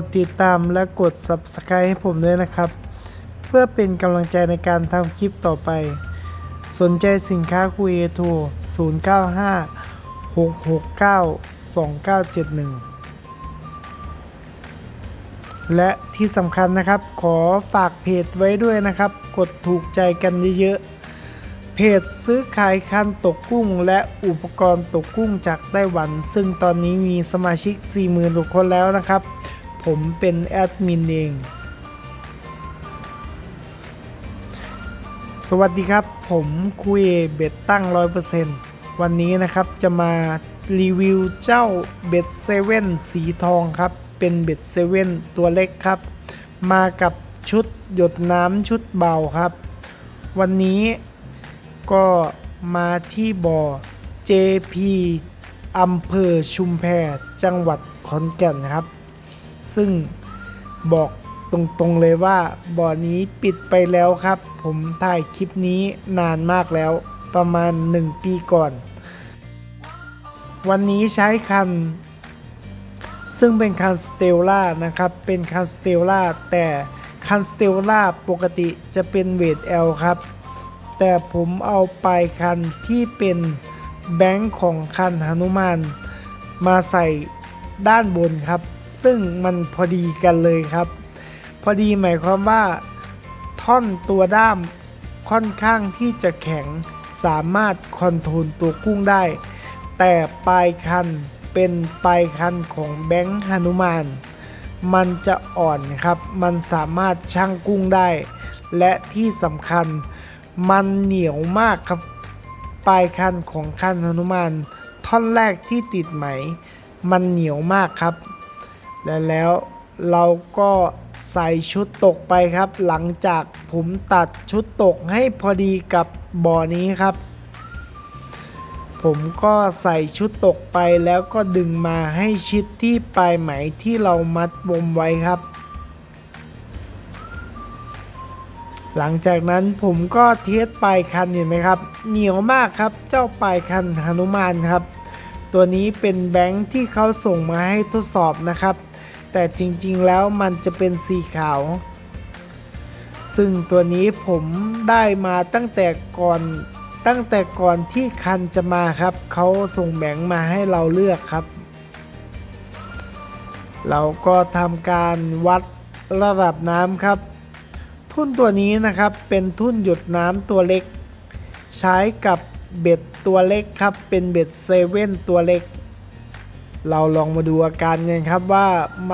ดติดตามและกด Subscribe ให้ผมด้วยนะครับ เพื่อเป็นกำลังใจในการทำคลิปต่อไป สนใจสินค้าคุยโทร095 669 2971และที่สำคัญนะครับขอฝากเพจไว้ด้วยนะครับ กดถูกใจกันเยอะๆ เพจซื้อขายคันตกกุ้ง และอุปกรณ์ตกกุ้งจากไต้หวัน ซึ่งตอนนี้มีสมาชิก 40,000กว่าคนแล้วนะครับ ผมเป็นแอดมินเอง สวัสดีครับ ผมคุยเบ็ดตั้ง 100%วันนี้นะครับจะมารีวิวเจ้าเบ็ดเซเว่นสีทองครับ เป็นเบ็ดเซเว่นตัวเล็กครับ มากับชุดหยดน้ำชุดเบาครับ วันนี้ก็มาที่บ่อ JP อำเภอชุมแพจังหวัดขอนแก่นครับ ซึ่งบอกตรงๆเลยว่าบ่อนี้ปิดไปแล้วครับ ผมถ่ายคลิปนี้นานมากแล้ว ประมาณ 1 ปีก่อน วันนี้ใช้คัน ซึ่งเป็นคันสเตลล่านะครับ เป็นคันสเตลล่าแต่คันสเตลล่าปกติจะเป็นเวท L ครับ แต่ผมเอาปลายคันที่เป็นแบงค์ของคันหนุมานมาใส่ด้านบนครับ ซึ่งมันพอดีกันเลยครับ พอดีหมายความว่าท่อนตัวด้ามค่อนข้างที่จะแข็งสามารถคอนโทรลตัวกุ้งได้ แต่ปลายคันเป็นปลายคันของแบงค์หนุมาน มันจะอ่อนครับ มันสามารถชั่งกุ้งได้ และที่สำคัญมันเหนียวมากครับ ปลายคันของคันหนุมาน ท่อนแรกที่ติดไหม มันเหนียวมากครับ และแล้วเราก็ใส่ชุดตกไปครับ หลังจากผมตัดชุดตกให้พอดีกับบ่อนี้ครับ ผมก็ใส่ชุดตกไปแล้วก็ดึงมาให้ชิดที่ปลายไหมที่เรามัดบมไว้ครับ หลังจากนั้นผมก็เทสปลายคันเห็นไหมครับ เหนียวมากครับเจ้าปลายคันหนุมานครับ ตัวนี้เป็นแบงค์ที่เขาส่งมาให้ทดสอบนะครับ แต่จริงๆแล้วมันจะเป็นสีขาว ซึ่งตัวนี้ผมได้มาตั้งแต่ก่อนตั้งแต่ก่อนที่คันจะมาครับ เขาส่งแบงมาให้เราเลือกครับ เราก็ทำการวัดระดับน้ำครับ ทุ่นตัวนี้นะครับเป็นทุ่นหยดน้ำตัวเล็ก ใช้กับเบ็ดตัวเล็กครับ เป็นเบ็ดเซเว่นตัวเล็ก เราลองมาดูอาการกันครับว่า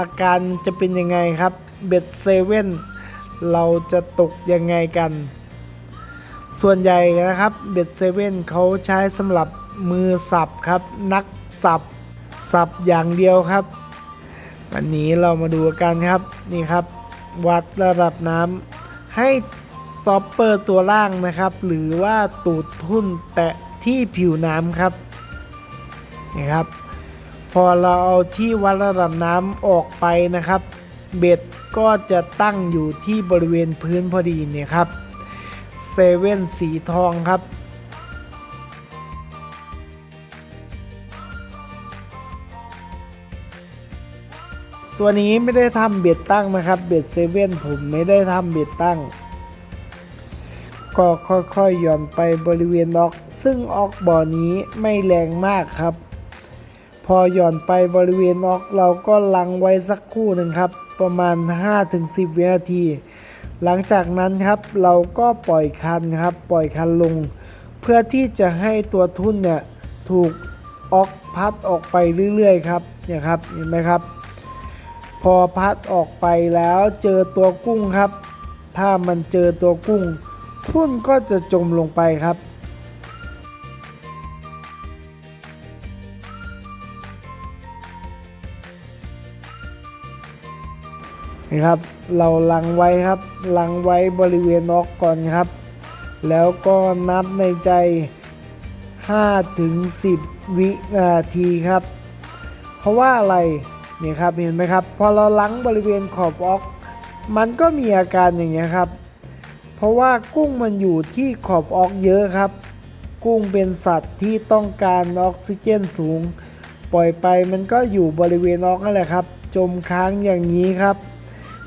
อาการจะเป็นยังไงครับเบ็ดเซเว่นเราจะตกยังไงกัน ส่วนใหญ่นะครับเบ็ดเซเว่นเขาใช้สำหรับมือสับครับ นักสับสับอย่างเดียวครับ วันนี้เรามาดูกันครับนี่ครับ วัดระดับน้ำให้สต็อปเปอร์ตัวล่างนะครับ หรือว่าตูดทุ่นแตะที่ผิวน้ำครับนี่ครับ อเราเอาที่วัดระดับน้ำออกไปนะครับ เบ็ดก็จะตั้งอยู่ที่บริเวณพื้นพอดีเนี่ยครับเซเว่นสีทองครับตัวนี้ไม่ได้ทำเบ็ดตั้งนะครับ เบ็ดเซเว่นผมไม่ได้ทำเบ็ดตั้ง ก็ค่อยๆหย่อนไปบริเวณออก ซึ่งออกบ่อนี้ไม่แรงมากครับ พอหย่อนไปบริเวณออกเราก็ลังไว้สักครู่หนึ่งครับ ประมาณ 5-10 วินาที หลังจากนั้นครับเราก็ปล่อยคันครับ ปล่อยคันลง เพื่อที่จะให้ตัวทุ่นเนี่ยถูกออกพัดออกไปเรื่อยๆครับเนี่ยครับเห็นไหมครับ พอพัดออกไปแล้วเจอตัวกุ้งครับ ถ้ามันเจอตัวกุ้ง ทุ่นก็จะจมลงไปครับ ครับ เราลังไว้ครับลังไว้บริเวณน็อกก่อนครับ แล้วก็นับในใจ5ถึง10 วินาทีครับ เพราะว่าอะไรเนี่ยครับเห็นไหมครับ พอเราล้างบริเวณขอบออก มันก็มีอาการอย่างเงี้ยครับ เพราะว่ากุ้งมันอยู่ที่ขอบออกเยอะครับ กุ้งเป็นสัตว์ที่ต้องการออกซิเจนสูง ปล่อยไปมันก็อยู่บริเวณออกนั่นแหละครับ จมค้างอย่างนี้ครับ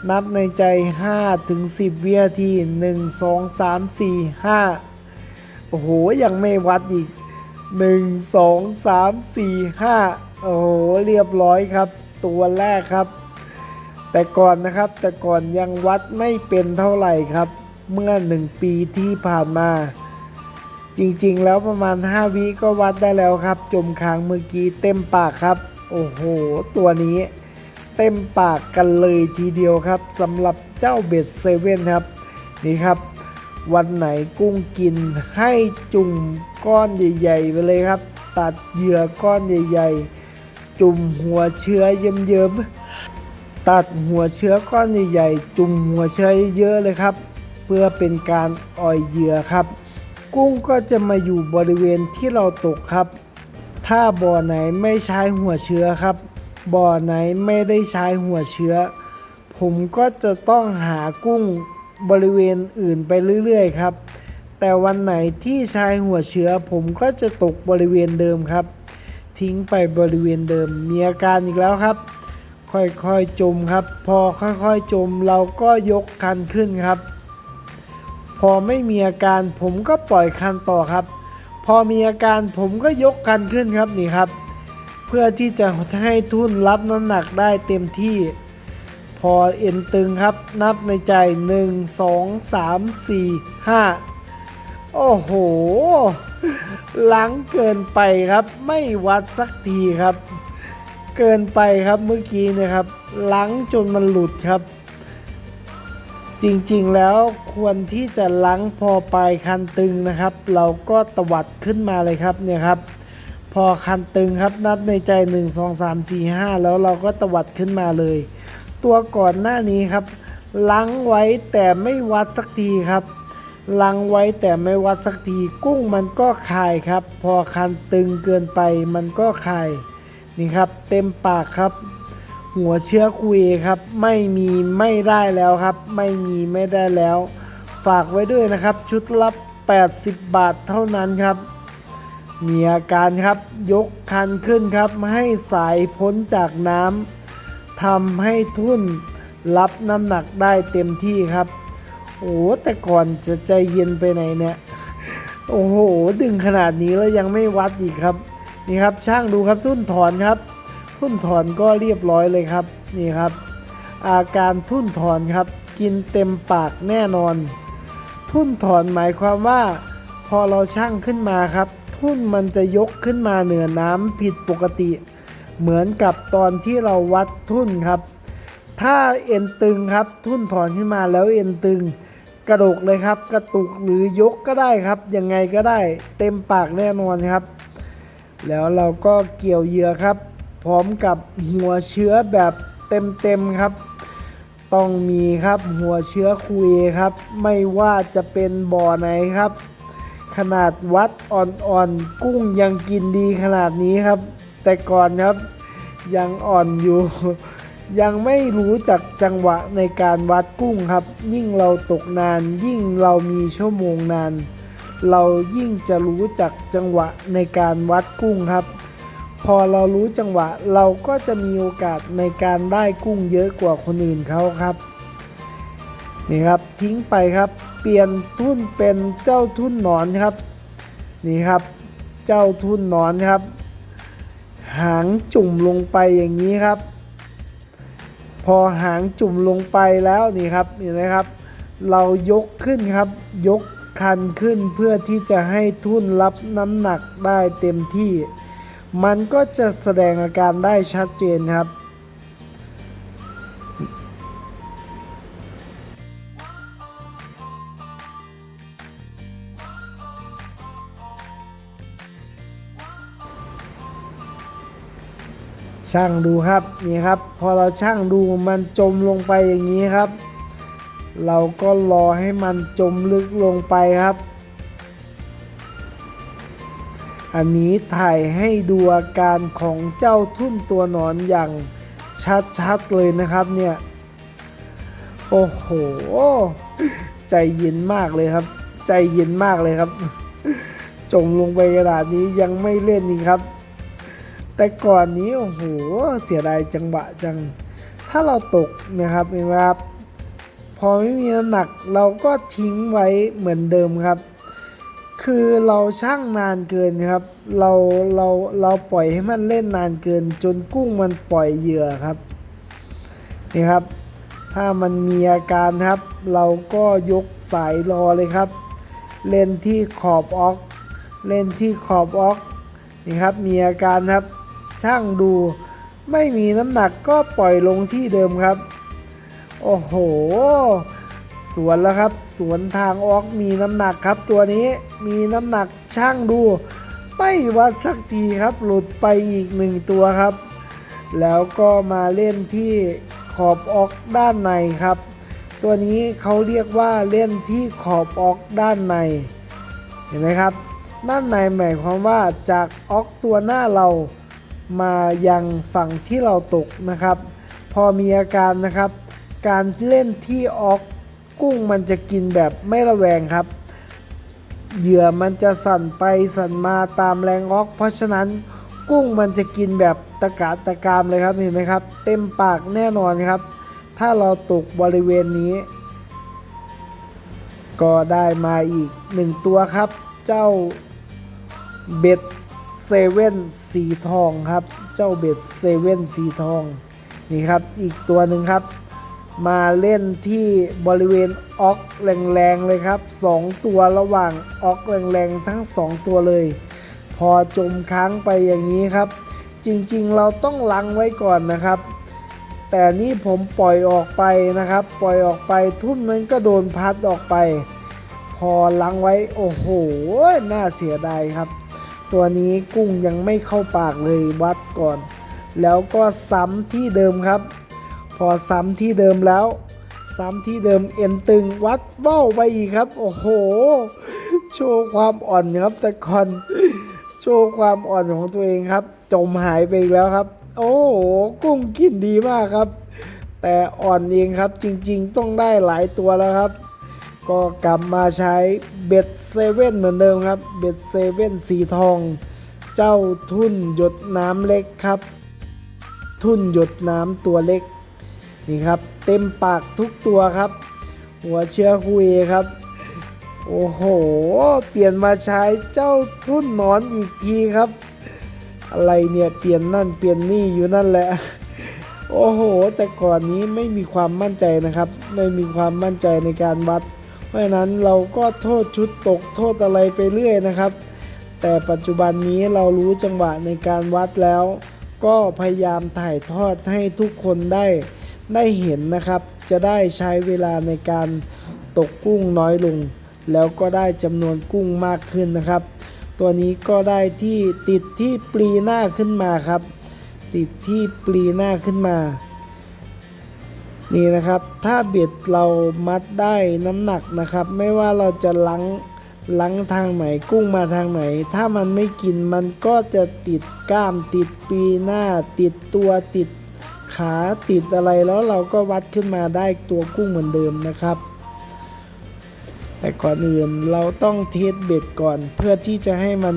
นับในใจ5ถึง10 วินาที 1 2 3 4 5 โอ้โห ยังไม่วัดอีก 1 2 3 4 5 โอ้โห เรียบร้อยครับ ตัวแรกครับ แต่ก่อนนะครับแต่ก่อนยังวัดไม่เป็นเท่าไหร่ครับ เมื่อ 1 ปีที่ผ่านมา จริงๆ แล้วประมาณ 5 วิก็วัดได้แล้วครับ จมค้างเมื่อกี้เต็มปากครับ โอ้โห ตัวนี้ เต็มปากกันเลยทีเดียวครับสำหรับเจ้าเบ็ดเซเว่นครับนี่ครับ วันไหนกุ้งกินให้จุ่มก้อนใหญ่ๆไปเลยครับ ตัดเหยื่อก้อนใหญ่ ๆ จุ่มหัวเชื้อเยิ้มๆตัดหัวเชื้อก้อนใหญ่ๆจุ่มหัวเชื้อเยอะเลยครับ เพื่อเป็นการอ่อยเหยื่อครับ กุ้งก็จะมาอยู่บริเวณที่เราตกครับ ถ้าบ่อไหนไม่ใช้หัวเชื้อครับ บ่อไหนไม่ได้ใช้หัวเชื้อ ผมก็จะต้องหากุ้งบริเวณอื่นไปเรื่อยๆ ครับ แต่วันไหนที่ใช้หัวเชื้อ ผมก็จะตกบริเวณเดิมครับ ทิ้งไปบริเวณเดิมมีอาการอีกแล้วครับ ค่อยๆจมครับ พอค่อยๆจมเราก็ยกคันขึ้นครับ พอไม่มีอาการผมก็ปล่อยคันต่อครับ พอมีอาการผมก็ยกคันขึ้นครับนี่ครับ พื่อที่จะให้ทุ่นรับน้ำหนักได้เต็มที่ พอเอ็นตึงครับ นับในใจ 1 2 3 4 5 โอ้โห หลังเกินไปครับ ไม่วัดสักทีครับ เกินไปครับเมื่อกี้นะครับ หลังจนมันหลุดครับ จริงๆแล้วควรที่จะล้างพอปลายคันตึงนะครับ เราก็ตวัดขึ้นมาเลยครับเนี่ยครับ พอคันตึงครับนับในใจ 1 2 3 4 5 แล้วเราก็ตวัดขึ้นมาเลย ตัวก่อนหน้านี้ครับล้างไว้แต่ไม่วัดสักทีครับล้างไว้แต่ไม่วัดสักทีกุ้งมันก็คายครับ พอคันตึงเกินไปมันก็คายนี่ครับ เต็มปากครับ หัวเชื้อคุยครับ ไม่มีไม่ได้แล้วครับ ไม่มีไม่ได้แล้ว ฝากไว้ด้วยนะครับ ชุดละ 80 บาทเท่านั้นครับ มีอาการครับยกคันขึ้นครับให้สายพ้นจากน้ำทำให้ทุ่นรับน้ำหนักได้เต็มที่ครับ โอ้แต่ก่อนจะใจเย็นไปไหนเนี่ย โอ้โห ดึงขนาดนี้แล้วยังไม่วัดอีกครับ นี่ครับช่างดูครับทุ่นถอนครับ ทุ่นถอนก็เรียบร้อยเลยครับ นี่ครับ อาการทุ่นถอนครับ กินเต็มปากแน่นอน ทุ่นถอนหมายความว่า พอเราช่างขึ้นมาครับ ทุ่นมันจะยกขึ้นมาเหนือน้ำผิดปกติ เหมือนกับตอนที่เราวัดทุ่นครับ ถ้าเอ็นตึงครับทุ่นถอนขึ้นมาแล้วเอ็นตึง กระดกเลยครับ กระตุกหรือยกก็ได้ครับ ยังไงก็ได้เต็มปากแน่นอนครับ แล้วเราก็เกี่ยวเหยื่อครับ พร้อมกับหัวเชื้อแบบเต็มๆครับต้องมีครับหัวเชื้อคุยครับ ไม่ว่าจะเป็นบ่อไหนครับ ขนาดวัดอ่อนๆ กุ้งยังกินดีขนาดนี้ครับ แต่ก่อนครับยังอ่อนอยู่ ยังไม่รู้จักจังหวะในการวัดกุ้งครับ ยิ่งเราตกนาน ยิ่งเรามีชั่วโมงนาน เรายิ่งจะรู้จักจังหวะในการวัดกุ้งครับ พอเรารู้จังหวะเราก็จะมีโอกาสในการได้กุ้งเยอะกว่าคนอื่นเขาครับ นี่ครับทิ้งไปครับ เปลี่ยนทุ่นเป็นเจ้าทุ่นหนอนครับ นี่ครับเจ้าทุ่นหนอนครับ หางจุ่มลงไปอย่างนี้ครับ พอหางจุ่มลงไปแล้วนี่ครับนี่นะครับ เรายกขึ้นครับ ยกคันขึ้นเพื่อที่จะให้ทุ่นรับน้ำหนักได้เต็มที่ มันก็จะแสดงอาการได้ชัดเจนครับ ช่างดูครับนี่ครับ พอเราช่างดูมันจมลงไปอย่างนี้ครับ เราก็รอให้มันจมลึกลงไปครับ อันนี้ถ่ายให้ดูอาการของเจ้าทุ่นตัวหนอนอย่างชัดๆเลยนะครับเนี่ยโอ้โห ใจเย็นมากเลยครับ ใจเย็นมากเลยครับ จมลงไปขนาดนี้ยังไม่เล่นอีกครับ แต่ก่อนนี้โอ้โหเสียดายจังหวะจัง ถ้าเราตกนะครับเห็นไหมครับพอไม่มีน้ำหนักเราก็ทิ้งไว้เหมือนเดิมครับ คือเราช่างนานเกินครับ เราเราเราปล่อยให้มันเล่นนานเกิน จนกุ้งมันปล่อยเหยื่อครับนี่ครับ ถ้ามันมีอาการครับ เราก็ยกสายรอเลยครับ เล่นที่ขอบออก เล่นที่ขอบออกนี่ครับมีอาการครับ ช่างดู ไม่มีน้ำหนักก็ปล่อยลงที่เดิมครับ โอ้โห สวนแล้วครับ สวนทางออกมีน้ำหนักครับ ตัวนี้มีน้ำหนักช่างดู ไม่วัดสักทีครับ หลุดไปอีกหนึ่งตัวครับ แล้วก็มาเล่นที่ขอบออกด้านในครับ ตัวนี้เขาเรียกว่าเล่นที่ขอบออกด้านใน เห็นไหมครับด้านในหมายความว่าจากออกตัวหน้าเรา มายังฝั่งที่เราตกนะครับ พอมีอาการนะครับ การเล่นที่ออกกุ้งมันจะกินแบบไม่ระแวงครับ เหยื่อมันจะสั่นไปสั่นมาตามแรงออก เพราะฉะนั้นกุ้งมันจะกินแบบตะกะตะกามเลยครับเห็นไหมครับ เต็มปากแน่นอนครับ ถ้าเราตกบริเวณนี้ ก็ได้มาอีกหนึ่งตัวครับ เจ้าเบ็ด เซเว่นสีทองครับ เจ้าเบ็ดเซเว่นสีทองนี่ครับอีกตัวหนึ่งครับ มาเล่นที่บริเวณออกแรงๆเลยครับสองตัวระหว่างออกแรงๆทั้งสองตัวเลย พอจมค้างไปอย่างนี้ครับ จริงๆเราต้องลังไว้ก่อนนะครับ แต่นี่ผมปล่อยออกไปนะครับ ปล่อยออกไปทุ่นมันก็โดนพัดออกไป พอลังไว้โอ้โหน่าเสียดายครับ ตัวนี้กุ้งยังไม่เข้าปากเลยวัดก่อน แล้วก็ซ้ำที่เดิมครับ พอซ้ำที่เดิมแล้ว ซ้ำที่เดิมเอ็นตึงวัดเบ้าไปอีกครับ โอ้โห โชว์ความอ่อนครับแต่คอนโชว์ความอ่อนของตัวเองครับ จมหายไปอีกแล้วครับ โอ้โหกุ้งกินดีมากครับ แต่อ่อนเองครับจริงๆ ต้องได้หลายตัวแล้วครับ ก็กลับมาใช้เบ็ดเซเว่นเหมือนเดิมครับ เบ็ดเซเว่นสีทอง เจ้าทุ่นหยดน้ำเล็กครับ ทุ่นหยดน้ำตัวเล็ก นี่ครับ เต็มปากทุกตัวครับ หัวเชื้อคุยครับ โอ้โห เปลี่ยนมาใช้เจ้าทุ่นหนอนอีกทีครับ อะไรเนี่ย เปลี่ยนนั่นเปลี่ยนนี่อยู่นั่นแหละโอ้โห แต่ก่อนนี้ไม่มีความมั่นใจนะครับ ไม่มีความมั่นใจในการวัด เพราะฉะนั้นเราก็โทษชุดตกโทษอะไรไปเรื่อยนะครับ แต่ปัจจุบันนี้เรารู้จังหวะในการวัดแล้ว ก็พยายามถ่ายทอดให้ทุกคนได้ได้เห็นนะครับ จะได้ใช้เวลาในการตกกุ้งน้อยลง แล้วก็ได้จำนวนกุ้งมากขึ้นนะครับ ตัวนี้ก็ได้ที่ติดที่ปลีหน้าขึ้นมาครับ ติดที่ปลีหน้าขึ้นมา นี่นะครับ ถ้าเบ็ดเรามัดได้น้ำหนักนะครับ ไม่ว่าเราจะลังลังทางไหนกุ้งมาทางไหน ถ้ามันไม่กินมันก็จะติดก้ามติดปีหน้า ติดตัวติดขาติดอะไรแล้วเราก็วัดขึ้นมาได้ตัวกุ้งเหมือนเดิมนะครับ แต่ก่อนอื่นเราต้องเทสเบ็ดก่อน เพื่อที่จะให้มัน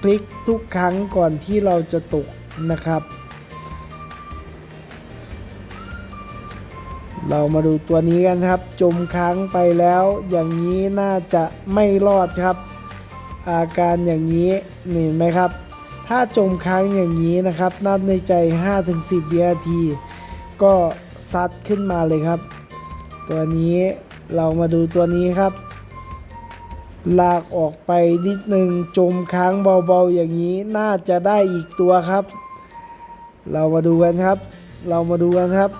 พลิกทุกครั้งก่อนที่เราจะตกนะครับ เรามาดูตัวนี้กันครับ จมค้างไปแล้ว อย่างนี้น่าจะไม่รอดครับ อาการอย่างนี้เห็นไหมครับ ถ้าจมค้างอย่างนี้นะครับนับในใจ 5-10 วินาที ก็ซัดขึ้นมาเลยครับ ตัวนี้เรามาดูตัวนี้ครับ ลากออกไปนิดนึงจมค้างเบาๆอย่างนี้น่าจะได้อีกตัวครับ เรามาดูกันครับ เรามาดูกันครับ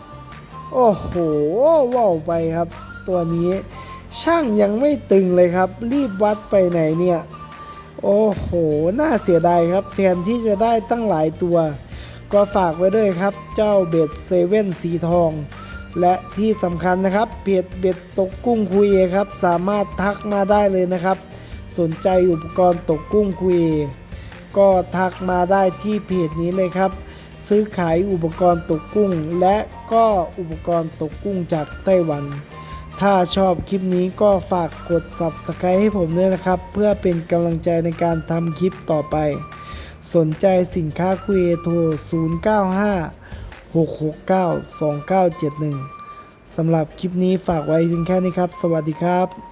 โอ้โหว่าวไปครับ ตัวนี้ช่างยังไม่ตึงเลยครับ รีบวัดไปไหนเนี่ย โอ้โห น่าเสียดายครับ แทนที่จะได้ตั้งหลายตัว ก็ฝากไว้ด้วยครับ เจ้าเบ็ดเซเว่นสีทอง และที่สำคัญนะครับเพจเบ็ดตกกุ้งคุยครับ สามารถทักมาได้เลยนะครับ สนใจอุปกรณ์ตกกุ้งคุย ก็ทักมาได้ที่เพจนี้เลยครับ ซื้อขายอุปกรณ์ตกกุ้ง และก็อุปกรณ์ตกกุ้งจากไต้หวัน ถ้าชอบคลิปนี้ก็ฝากกด Subscribe ให้ผมด้วยนะครับ เพื่อเป็นกำลังใจในการทำคลิปต่อไป สนใจสินค้าคุยโทร 095 669 2971 สำหรับคลิปนี้ฝากไว้เพียงแค่นี้ครับ สวัสดีครับ